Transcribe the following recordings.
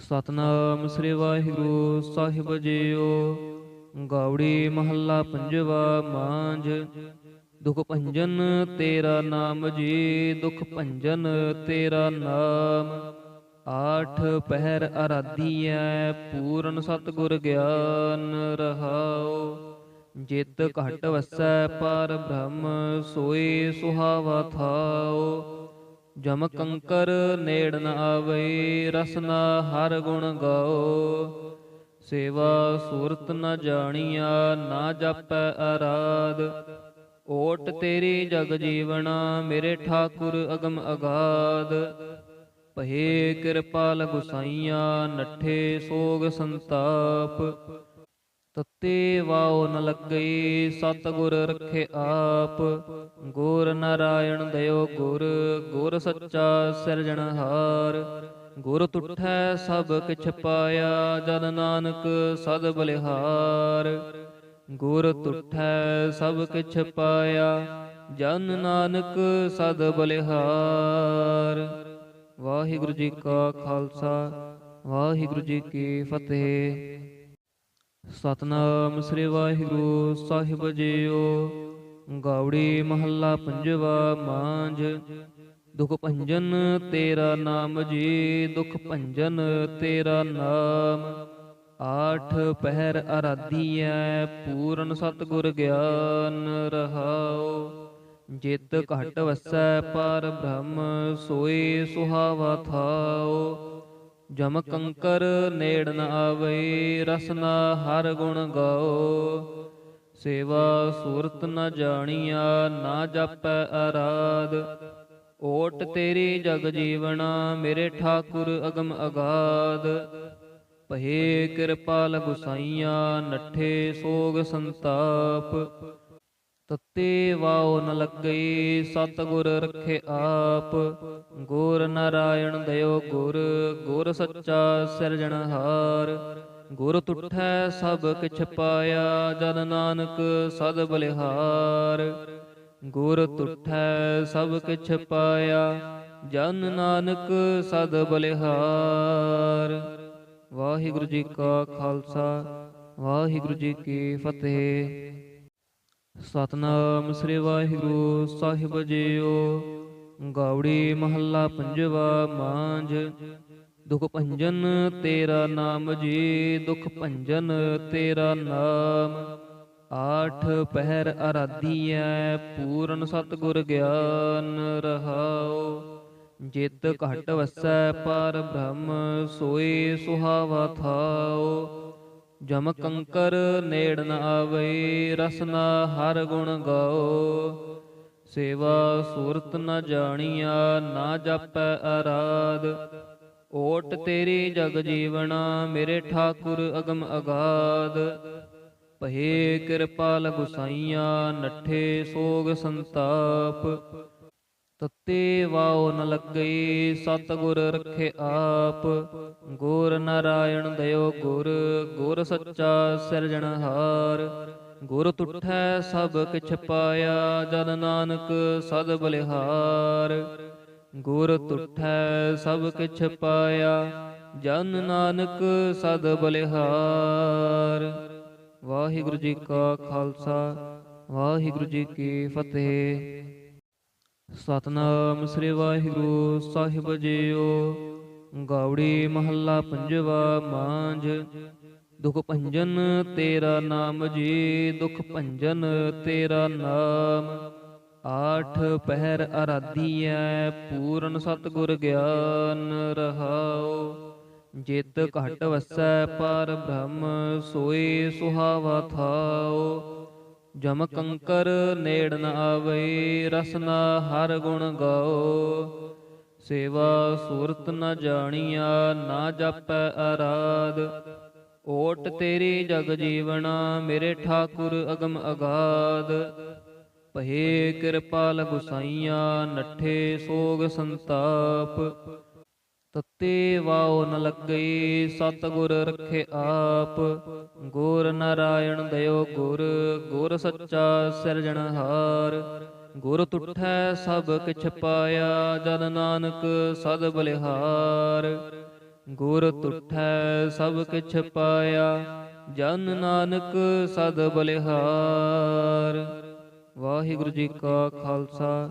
ਸਤਨਾਮ ਸ੍ਰੀ ਵਾਹਿਗੁਰੂ ਸਾਹਿਬ ਜੀਓ। ਗਾਉੜੀ ਮਹੱਲਾ ਪੰਜਵਾ ਮਾਂਝ। ਦੁਖ ਭੰਜਨ ਤੇਰਾ ਨਾਮ ਜੀ, ਦੁਖ ਭੰਜਨ ਤੇਰਾ ਨਾਮ। ਆਠ ਪਹਿਰ ਅਰਾਧੀਐ ਪੂਰਨ ਸਤਿਗੁਰ ਗਿਆਨ ਰਹਾਉ। ਜਿਤ ਘਟ ਵਸੈ, ਪਰ ਬ੍ਰਹਮ ਸੋਏ ਸੁਹਾਵਾ ਥਾਉ। ਜਮ ਕੰਕਰ ਨੇੜ ਨ ਆਵੇ ਰਸਨਾ ਹਰ ਗੁਣ ਗਾਓ। ਸੇਵਾ ਸੂਰਤ ਨ ਜਾਣੀਆ, ਨਾ ਜਾਪੈ ਅਰਾਧ। ਓਟ ਤੇਰੀ ਜਗ ਜੀਵਣਾ ਮੇਰੇ ਠਾਕੁਰ ਅਗਮ ਅਗਾਧ। ਭਏ ਕਿਰਪਾਲ ਗੁਸਾਈਆਂ ਨੱਠੇ ਸੋਗ ਸੰਤਾਪ। ਤਤੇ ਵਾਉ ਨ ਲੱਗੇ, ਸਤਿਗੁਰ ਰਖੇ ਆਪ। ਗੁਰ ਨਾਰਾਇਣ ਦਇਓ ਗੁਰ ਗੁਰ ਸੱਚਾ ਸਿਰਜਣਹਾਰ ਗੁਰ ਤੁਠੈ ਸਭ ਕਿਛ ਪਾਇਆ, ਜਨ ਨਾਨਕ ਸਦ ਬਲਿਹਾਰ। ਗੁਰ ਤੁਠੈ ਸਭ ਕਿਛ ਪਾਇਆ, ਜਨ ਨਾਨਕ ਸਦ ਬਲਿਹਾਰ। ਵਾਹਿਗੁਰੂ ਜੀ ਕਾ ਖਾਲਸਾ, ਵਾਹਿਗੁਰੂ ਜੀ ਕੀ ਫਤਿਹ। ਸਤਨਾਮ ਸ੍ਰੀ ਵਾਹਿਗੁਰੂ, ਸਾਹਿਬ ਜੀਓ। ਗਾਉੜੀ ਮਹੱਲਾ ਪੰਜਵਾ ਮਾਂਝ। ਦੁਖ ਭੰਜਨ ਤੇਰਾ ਨਾਮ ਜੀ, ਦੁਖ ਭੰਜਨ ਤੇਰਾ ਨਾਮ। ਆਠ ਪਹਿਰ ਅਰਾਧੀਐ, ਪੂਰਨ ਸਤਿਗੁਰ ਗਿਆਨ ਰਹਾਓ ਜਿਤ ਘਟ ਵਸੈ, ਪਰ ਬ੍ਰਹਮ ਸੋਏ ਸੁਹਾਵਾ ਥਾਓ ਜਮ ਕੰਕਰ ਨੇੜ ਨ ਆਵੇ ਰਸਨਾ ਹਰ ਗੁਣ ਗਾਓ। ਸੇਵਾ ਸੂਰਤ ਨ ਜਾਣੀਆ ਨਾ ਜਾਪੈ ਅਰਾਧ। ਓਟ ਤੇਰੀ ਜਗ ਜੀਵਣਾ ਮੇਰੇ ਠਾਕੁਰ ਅਗਮ ਅਗਾਧ। ਭਏ ਕਿਰਪਾਲ ਗੁਸਾਈਆਂ ਨੱਠੇ ਸੋਗ ਸੰਤਾਪ। ਤਤੇ ਵਾਉ ਨ ਲੱਗੇ ਸਤਿਗੁਰ ਰਖੇ ਆਪ। ਗੁਰ ਨਾਰਾਇਣ ਦਇਓ ਗੁਰ ਗੁਰ ਸੱਚਾ ਸਿਰਜਣਹਾਰ ਗੁਰ ਤੁਠੈ ਸਭ ਕਿਛ ਪਾਇਆ, ਜਨ ਨਾਨਕ ਸਦ ਬਲਿਹਾਰ। ਗੁਰ ਤੁਠੈ ਸਭ ਕਿਛ ਪਾਇਆ, ਜਨ ਨਾਨਕ ਸਦ ਬਲਿਹਾਰ। ਵਾਹਿਗੁਰੂ ਜੀ ਕਾ ਖਾਲਸਾ, ਵਾਹਿਗੁਰੂ ਜੀ ਕੀ ਫਤਿਹ। ਸਤਨਾਮ ਸ੍ਰੀ ਵਾਹਿਗੁਰੂ ਸਾਹਿਬ ਜੀਓ। ਗਾਉੜੀ ਮਹੱਲਾ ਪੰਜਵਾ ਮਾਂਝ। ਦੁਖ ਭੰਜਨ ਤੇਰਾ ਨਾਮ ਜੀ, ਦੁਖ ਭੰਜਨ ਤੇਰਾ ਨਾਮ। ਆਠ ਪਹਿਰ ਅਰਾਧੀਐ ਪੂਰਨ ਸਤਿਗੁਰ ਗਿਆਨ ਰਹਾਓ ਜਿਤ ਘਟ ਵਸੈ, ਪਰ ਬ੍ਰਹਮ ਸੋਏ ਸੁਹਾਵਾ ਥਾਓ ਜਮ ਕੰਕਰ ਨੇੜ ਨ ਆਵੇ ਰਸਨਾ ਹਰ ਗੁਣ ਗਾਓ। ਸੇਵਾ ਸੂਰਤ ਨ ਜਾਣੀਆ, ਨਾ ਜਾਪੈ ਅਰਾਧ। ਓਟ ਤੇਰੀ ਜਗ ਜੀਵਨਾ ਮੇਰੇ ਠਾਕੁਰ ਅਗਮ ਅਗਾਧ। ਭਏ ਕਿਰਪਾਲ ਗੁਸਾਈਆਂ ਨੱਠੇ ਸੋਗ ਸੰਤਾਪ। ਤਤੇ ਵਾਉ ਨ ਲੱਗੇ ਸਤਿਗੁਰ ਰਖੇ ਆਪ। ਗੁਰ ਨਾਰਾਇਣ ਦਇਓ ਗੁਰ ਗੁਰ ਸੱਚਾ ਸਿਰਜਣਹਾਰ ਗੁਰ ਤੁਠੈ ਸਭ ਕਿਛ ਪਾਇਆ ਜਨ ਨਾਨਕ ਸਦ ਬਲਿਹਾਰ। ਗੁਰ ਤੁਠੈ ਸਭ ਕਿਛ ਪਾਇਆ, ਜਨ ਨਾਨਕ ਸਦ ਬਲਿਹਾਰ। ਵਾਹਿਗੁਰੂ ਜੀ ਕਾ ਖਾਲਸਾ, ਵਾਹਿਗੁਰੂ ਜੀ ਕੀ ਫਤਿਹ। ਸਤਨਾਮ ਸ੍ਰੀ ਵਾਹਿਗੁਰੂ ਸਾਹਿਬ ਜੀਓ। ਗਾਉੜੀ ਮਹੱਲਾ ਪੰਜਵਾ ਮਾਂਝ। ਦੁਖ ਭੰਜਨ ਤੇਰਾ ਨਾਮ ਜੀ, ਦੁਖ ਭੰਜਨ ਤੇਰਾ ਨਾਮ। ਆਠ ਪਹਿਰ ਅਰਾਧੀਐ, ਪੂਰਨ ਸਤਿਗੁਰ ਗਿਆਨ ਰਹਾਉ। ਜਿਤ ਘਟ ਵਸੈ, ਪਰ ਬ੍ਰਹਮ ਸੋਏ ਸੁਹਾਵਾ ਥਾਉ। ਜਮ ਕੰਕਰ ਨੇੜ ਨ ਆਵੇ, ਰਸਨਾ ਹਰ ਗੁਣ ਗਾਓ। ਸੇਵਾ ਸੂਰਤ ਨ ਜਾਣੀਆ, ਨਾ ਜਾਪੈ ਅਰਾਧ। ਓਟ ਤੇਰੀ ਜਗ ਜੀਵਨਾ, ਮੇਰੇ ਠਾਕੁਰ ਅਗਮ ਅਗਾਧ। ਭਏ ਕਿਰਪਾਲ ਗੁਸਾਈਆਂ ਨੱਠੇ ਸੋਗ ਸੰਤਾਪ। ਤਤੇ ਵਾਉ ਨ ਲੱਗੇ ਸਤਿਗੁਰ ਰਖੇ ਆਪ। ਗੁਰ ਨਾਰਾਇਣ ਦਇਓ ਗੁਰ ਗੁਰ ਸੱਚਾ ਸਿਰਜਣਹਾਰ ਗੁਰ ਤੁਠੈ ਸਭ ਕਿਛ ਪਾਇਆ ਜਨ ਨਾਨਕ ਸਦ ਬਲਿਹਾਰ। ਗੁਰ ਤੁਠੈ ਸਭ ਕਿਛ ਪਾਇਆ, ਜਨ ਨਾਨਕ ਸਦ ਬਲਿਹਾਰ। ਵਾਹਿਗੁਰੂ ਜੀ ਕਾ ਖਾਲਸਾ,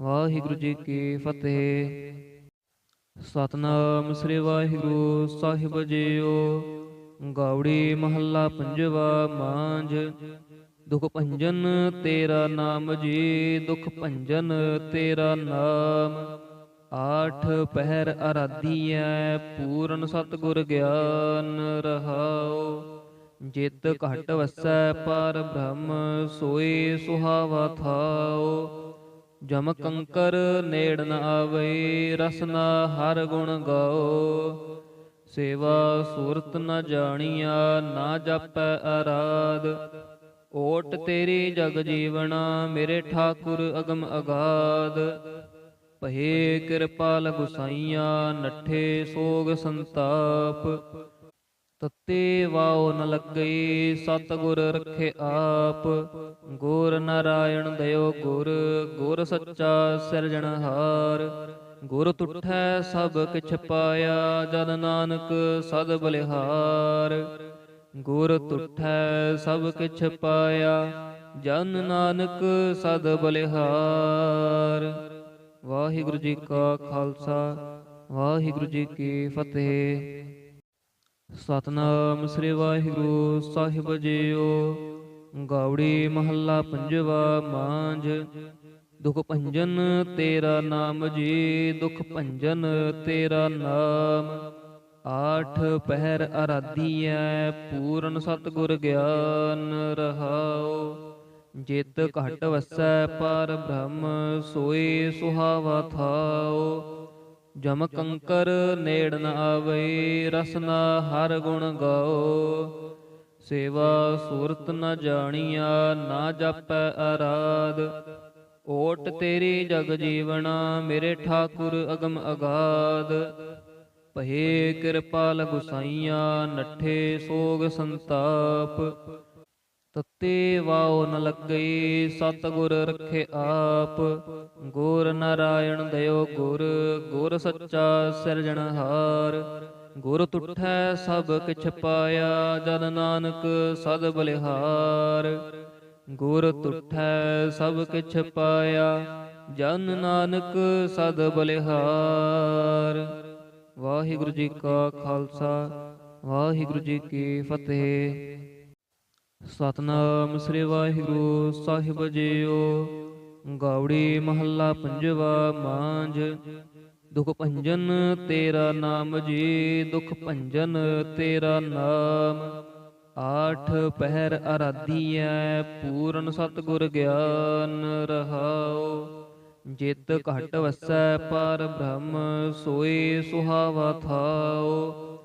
ਵਾਹਿਗੁਰੂ ਜੀ ਕੀ ਫਤਿਹ। ਸਤਨਾਮ ਸ੍ਰੀ ਵਾਹਿਗੁਰੂ ਸਾਹਿਬ ਜੀਓ। ਗਾਉੜੀ ਮਹੱਲਾ ਪੰਜਵਾ ਮਾਂਝ। ਦੁਖ ਭੰਜਨ ਤੇਰਾ ਨਾਮ ਜੀ, ਦੁਖ ਭੰਜਨ ਤੇਰਾ ਨਾਮ। ਆਠ ਪਹਿਰ ਅਰਾਧੀਐ ਪੂਰਨ ਸਤਿਗੁਰ ਗਿਆਨ ਰਹਾਉ। ਜਿਤ ਘਟ ਵਸੈ, ਪਰ ਬ੍ਰਹਮ ਸੋਏ ਸੁਹਾਵਾ ਥਾਉ। ਜਮ ਕੰਕਰ ਨੇੜ ਨ ਆਵੇ ਰਸਨਾ ਹਰ ਗੁਣ ਗਾਓ। ਸੇਵਾ ਸੂਰਤ ਨ ਜਾਣੀਆ, ਨਾ ਜਾਪੈ ਅਰਾਧ। ਓਟ ਤੇਰੀ ਜਗ ਜੀਵਣਾ, ਮੇਰੇ ਠਾਕੁਰ ਅਗਮ ਅਗਾਧ। ਭਏ ਕਿਰਪਾਲ ਗੁਸਾਈਆਂ ਨੱਠੇ ਸੋਗ ਸੰਤਾਪ। ਤਤੇ ਵਾਉ ਨ ਲੱਗੇ ਸਤਿਗੁਰ ਰਖੇ ਆਪ। ਗੁਰ ਨਾਰਾਇਣ ਦਇਓ ਗੁਰ ਗੁਰ ਸੱਚਾ ਸਿਰਜਣਹਾਰ ਗੁਰ ਤੁਠੈ ਸਭ ਕਿਛ ਪਾਇਆ, ਜਨ ਨਾਨਕ ਸਦ ਬਲਿਹਾਰ। ਗੁਰ ਤੁਠੈ ਸਭ ਕਿਛ ਪਾਇਆ, ਜਨ ਨਾਨਕ ਸਦ ਬਲਿਹਾਰ। ਵਾਹਿਗੁਰੂ ਜੀ ਕਾ ਖਾਲਸਾ, ਵਾਹਿਗੁਰੂ ਜੀ ਕੀ ਫਤਿਹ। ਸਤਨਾਮ ਸ੍ਰੀ ਵਾਹਿਗੁਰੂ, ਸਾਹਿਬ ਜੀਓ। ਗਾਉੜੀ ਮਹੱਲਾ ਪੰਜਵਾ ਮਾਂਝ। ਦੁਖ ਭੰਜਨ ਤੇਰਾ ਨਾਮ ਜੀ, ਦੁਖ ਭੰਜਨ ਤੇਰਾ ਨਾਮ। ਆਠ ਪਹਿਰ ਅਰਾਧੀਐ, ਪੂਰਨ ਸਤਿਗੁਰ ਗਿਆਨ ਰਹਾਓ ਜਿਤ ਘਟ ਵਸੈ, ਪਰ ਬ੍ਰਹਮ ਸੋਏ ਸੁਹਾਵਾ ਥਾਓ ਜਮ ਕੰਕਰ ਨੇੜ ਨ ਆਵੇ ਰਸਨਾ ਹਰ ਗੁਣ ਗਾਓ। ਸੇਵਾ ਸੂਰਤ ਨ ਜਾਣੀਆ ਨਾ ਜਾਪੈ ਅਰਾਧ। ਓਟ ਤੇਰੀ ਜਗ ਜੀਵਣਾ ਮੇਰੇ ਠਾਕੁਰ ਅਗਮ ਅਗਾਧ। ਭਏ ਕਿਰਪਾਲ ਗੁਸਾਈਆਂ ਨੱਠੇ ਸੋਗ ਸੰਤਾਪ। ਤਤੇ ਵਾਉ ਨ ਲੱਗੇ ਸਤਿਗੁਰ ਰਖੇ ਆਪ। ਗੁਰ ਨਾਰਾਇਣ ਦਇਓ ਗੁਰ ਗੁਰ ਸੱਚਾ ਸਿਰਜਣਹਾਰ ਗੁਰ ਤੁਠੈ ਸਭ ਕਿਛ ਪਾਇਆ, ਜਨ ਨਾਨਕ ਸਦ ਬਲਿਹਾਰ। ਗੁਰ ਤੁਠੈ ਸਭ ਕਿਛ ਪਾਇਆ, ਜਨ ਨਾਨਕ ਸਦ ਬਲਿਹਾਰ। ਵਾਹਿਗੁਰੂ ਜੀ ਕਾ ਖਾਲਸਾ, ਵਾਹਿਗੁਰੂ ਜੀ ਕੀ ਫਤਿਹ। ਸਤਨਾਮ ਸ੍ਰੀ ਵਾਹਿਗੁਰੂ ਸਾਹਿਬ ਜੀਓ। ਗਾਉੜੀ ਮਹੱਲਾ ਪੰਜਵਾ ਮਾਂਝ। ਦੁਖ ਭੰਜਨ ਤੇਰਾ ਨਾਮ ਜੀ, ਦੁਖ ਭੰਜਨ ਤੇਰਾ ਨਾਮ। ਆਠ ਪਹਿਰ ਅਰਾਧੀਐ, ਪੂਰਨ ਸਤਿਗੁਰ ਗਿਆਨ ਰਹਾਓ ਜਿਤ ਘਟ ਵਸੈ, ਪਰ ਬ੍ਰਹਮ ਸੋਏ ਸੁਹਾਵਾ ਥਾਓ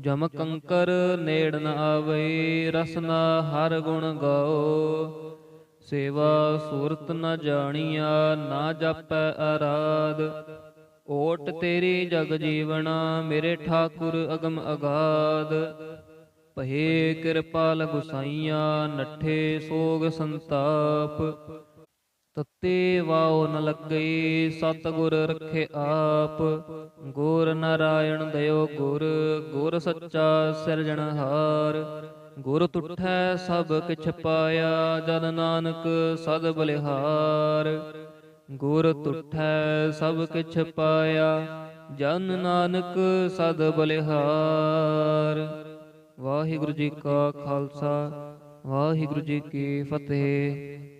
ਜਮ ਕੰਕਰ ਨੇੜ ਨ ਆਵੇ ਰਸਨਾ ਹਰ ਗੁਣ ਗਾਓ। ਸੇਵਾ ਸੂਰਤ ਨ ਜਾਣੀਆ, ਨਾ ਜਾਪੈ ਅਰਾਧ। ਓਟ ਤੇਰੀ ਜਗ ਜੀਵਨਾ ਮੇਰੇ ਠਾਕੁਰ ਅਗਮ ਅਗਾਧ। ਭਏ ਕਿਰਪਾਲ ਗੁਸਾਈਆਂ ਨੱਠੇ ਸੋਗ ਸੰਤਾਪ। ਤਤੇ ਵਾਉ ਨ ਲੱਗੇ ਸਤਿਗੁਰ ਰਖੇ ਆਪ। ਗੁਰ ਨਾਰਾਇਣ ਦਇਓ ਗੁਰ ਗੁਰ ਸੱਚਾ ਸਿਰਜਣਹਾਰ ਗੁਰ ਤੁਠੈ ਸਭ ਕਿਛ ਪਾਇਆ, ਜਨ ਨਾਨਕ ਸਦ ਬਲਿਹਾਰ। ਗੁਰ ਤੁਠੈ ਸਭ ਕਿਛ ਪਾਇਆ, ਜਨ ਨਾਨਕ ਸਦ ਬਲਿਹਾਰ। ਵਾਹਿਗੁਰੂ ਜੀ ਕਾ ਖਾਲਸਾ, ਵਾਹਿਗੁਰੂ ਜੀ ਕੀ ਫਤਿਹ।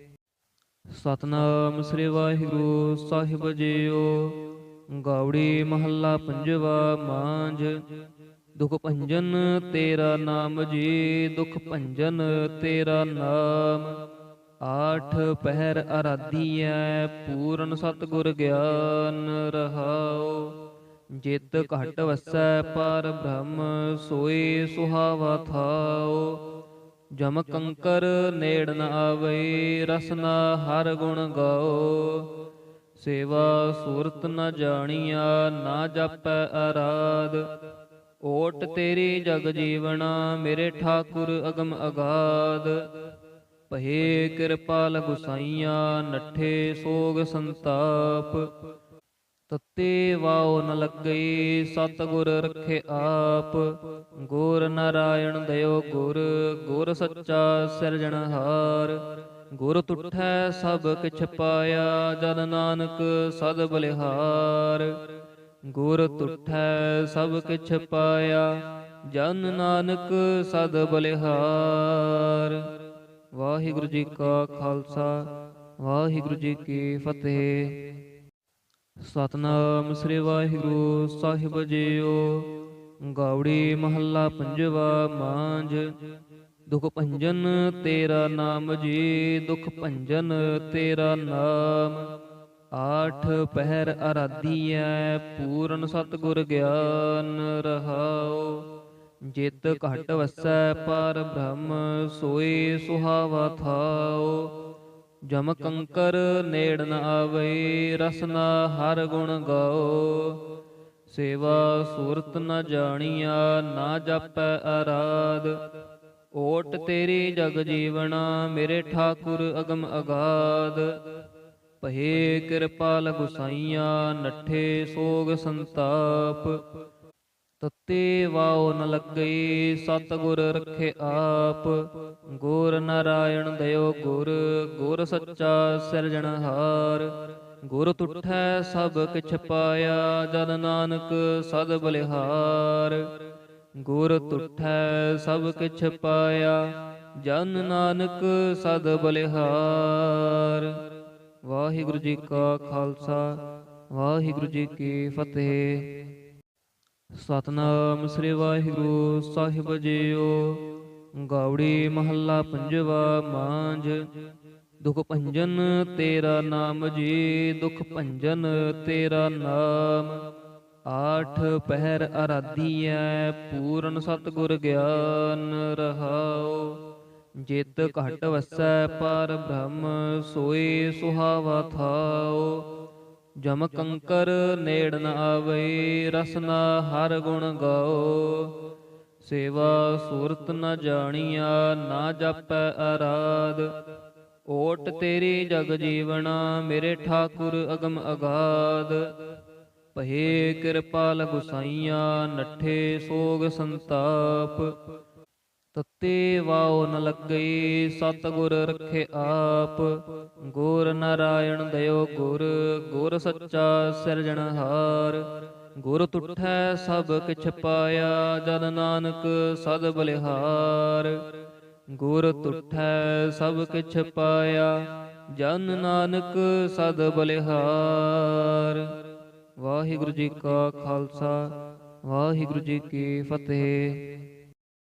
ਸਤਨਾਮ ਸ੍ਰੀ ਵਾਹਿਗੁਰੂ ਸਾਹਿਬ ਜੀਓ। ਗਾਉੜੀ ਮਹੱਲਾ ਪੰਜਵਾ ਮਾਂਝ। ਦੁਖ ਭੰਜਨ ਤੇਰਾ ਨਾਮ ਜੀ, ਦੁਖ ਭੰਜਨ ਤੇਰਾ ਨਾਮ। ਆਠ ਪਹਿਰ ਅਰਾਧੀਐ, ਪੂਰਨ ਸਤਿਗੁਰ ਗਿਆਨ ਰਹਾਉ। ਜਿਤ ਘਟ ਵਸੈ, ਪਰ ਬ੍ਰਹਮ ਸੋਏ ਸੁਹਾਵਾ ਥਾਉ। ਜਮ ਕੰਕਰ ਨੇੜ ਨ ਆਵੇ ਰਸਨਾ ਹਰ ਗੁਣ ਗਾਓ। ਸੇਵਾ ਸੂਰਤ ਨ ਜਾਣੀਆ, ਨਾ ਜਾਪੈ ਅਰਾਧ। ਓਟ ਤੇਰੀ ਜਗ ਜੀਵਣਾ, ਮੇਰੇ ਠਾਕੁਰ ਅਗਮ ਅਗਾਧ। ਭਏ ਕਿਰਪਾਲ ਗੁਸਾਈਆਂ ਨੱਠੇ ਸੋਗ ਸੰਤਾਪ। ਤਤੇ ਵਾਉ ਨ ਲੱਗਈ ਸਤਿਗੁਰ ਰਖੇ ਆਪ। ਗੁਰ ਨਾਰਾਇਣ ਦਇਓ ਗੁਰ ਗੁਰ ਸੱਚਾ ਸਿਰਜਣਹਾਰ ਗੁਰ ਤੁਠੈ ਸਭ ਕਿਛ ਪਾਇਆ ਜਨ ਨਾਨਕ ਸਦ ਬਲਿਹਾਰ। ਗੁਰ ਤੁਠੈ ਸਭ ਕਿਛ ਪਾਇਆ, ਜਨ ਨਾਨਕ ਸਦ ਬਲਿਹਾਰ। ਵਾਹਿਗੁਰੂ ਜੀ ਕਾ ਖਾਲਸਾ, ਵਾਹਿਗੁਰੂ ਜੀ ਕੀ ਫਤਿਹ। ਸਤਨਾਮ ਸ੍ਰੀ ਵਾਹਿਗੁਰੂ ਸਾਹਿਬ ਜੀਓ। ਗਾਉੜੀ ਮਹੱਲਾ ਪੰਜਵਾ ਮਾਂਝ। ਦੁਖ ਭੰਜਨ ਤੇਰਾ ਨਾਮ ਜੀ, ਦੁਖ ਭੰਜਨ ਤੇਰਾ ਨਾਮ। ਆਠ ਪਹਿਰ ਅਰਾਧੀਐ ਪੂਰਨ ਸਤਿਗੁਰ ਗਿਆਨ ਰਹਾਉ। ਜਿਤ ਘਟ ਵਸੈ, ਪਰ ਬ੍ਰਹਮ ਸੋਏ ਸੁਹਾਵਾ ਥਾਉ। ਜਮ ਕੰਕਰ ਨੇੜ ਨ ਆਵੇ, ਰਸਨਾ ਹਰ ਗੁਣ ਗਾਓ। ਸੇਵਾ ਸੂਰਤ ਨ ਜਾਣੀਆ, ਨਾ ਜਾਪੈ ਅਰਾਧ। ਓਟ ਤੇਰੀ ਜਗ ਜੀਵਣਾ ਮੇਰੇ ਠਾਕੁਰ ਅਗਮ ਅਗਾਦ ਭਏ ਕਿਰਪਾਲ ਗੁਸਾਈਆਂ ਨੱਠੇ ਸੋਗ ਸੰਤਾਪ। ਤਤੇ ਵਾਉ ਨ ਲੱਗਈ ਸਤਿਗੁਰ ਰਖੇ ਆਪ। ਗੁਰ ਨਾਰਾਇਣ ਦਇਓ ਗੁਰ ਗੁਰ ਸੱਚਾ ਸਿਰਜਣਹਾਰ ਗੁਰ ਤੁਠੈ ਸਭ ਕਿਛ ਪਾਇਆ ਜਨ ਨਾਨਕ ਸਦ ਬਲਿਹਾਰ। ਗੁਰ ਤੁਠੈ ਸਭ ਕਿਛ ਪਾਇਆ, ਜਨ ਨਾਨਕ ਸਦ ਬਲਿਹਾਰ। ਵਾਹਿਗੁਰੂ ਜੀ ਕਾ ਖਾਲਸਾ, ਵਾਹਿਗੁਰੂ ਜੀ ਕੀ ਫਤਿਹ। ਸਤਨਾਮ ਸ੍ਰੀ ਵਾਹਿਗੁਰੂ, ਸਾਹਿਬ ਜੀਓ। ਗਾਉੜੀ ਮਹੱਲਾ ਪੰਜਵਾ ਮਾਂਝ। ਦੁਖ ਭੰਜਨ ਤੇਰਾ ਨਾਮ ਜੀ, ਦੁਖ ਭੰਜਨ ਤੇਰਾ ਨਾਮ। ਆਠ ਪਹਿਰ ਅਰਾਧੀਐ, ਪੂਰਨ ਸਤਿਗੁਰ ਗਿਆਨ ਰਹਾਓ ਜਿਤ ਘਟ ਵਸੈ, ਪਰ ਬ੍ਰਹਮ ਸੋਏ ਸੁਹਾਵਾ ਥਾਓ ਜਮ ਕੰਕਰ ਨੇੜ ਨ ਆਵੇ ਰਸਨਾ ਹਰ ਗੁਣ ਗਾਓ। ਸੇਵਾ ਸੂਰਤ ਨ ਜਾਣੀਆ ਨਾ ਜਾਪੈ ਅਰਾਧ। ਓਟ ਤੇਰੀ ਜਗ ਜੀਵਣਾ ਮੇਰੇ ਠਾਕੁਰ ਅਗਮ ਅਗਾਧ। ਭਏ ਕਿਰਪਾਲ ਗੁਸਾਈਆਂ ਨੱਠੇ ਸੋਗ ਸੰਤਾਪ। ਤਤੇ ਵਾਉ ਨ ਲੱਗਈ, ਸਤਿਗੁਰ ਰਖੇ ਆਪ। ਗੁਰ ਨਾਰਾਇਣ ਦਇਓ ਗੁਰ ਗੁਰ ਸੱਚਾ ਸਿਰਜਣਹਾਰ ਗੁਰ ਤੁਠੈ ਸਭ ਕਿਛ ਪਾਇਆ, ਜਨ ਨਾਨਕ ਸਦ ਬਲਿਹਾਰ। ਗੁਰ ਤੁਠੈ ਸਭ ਕਿਛ ਪਾਇਆ, ਜਨ ਨਾਨਕ ਸਦ ਬਲਿਹਾਰ। ਵਾਹਿਗੁਰੂ ਜੀ ਕਾ ਖਾਲਸਾ, ਵਾਹਿਗੁਰੂ ਜੀ ਕੀ ਫਤਿਹ।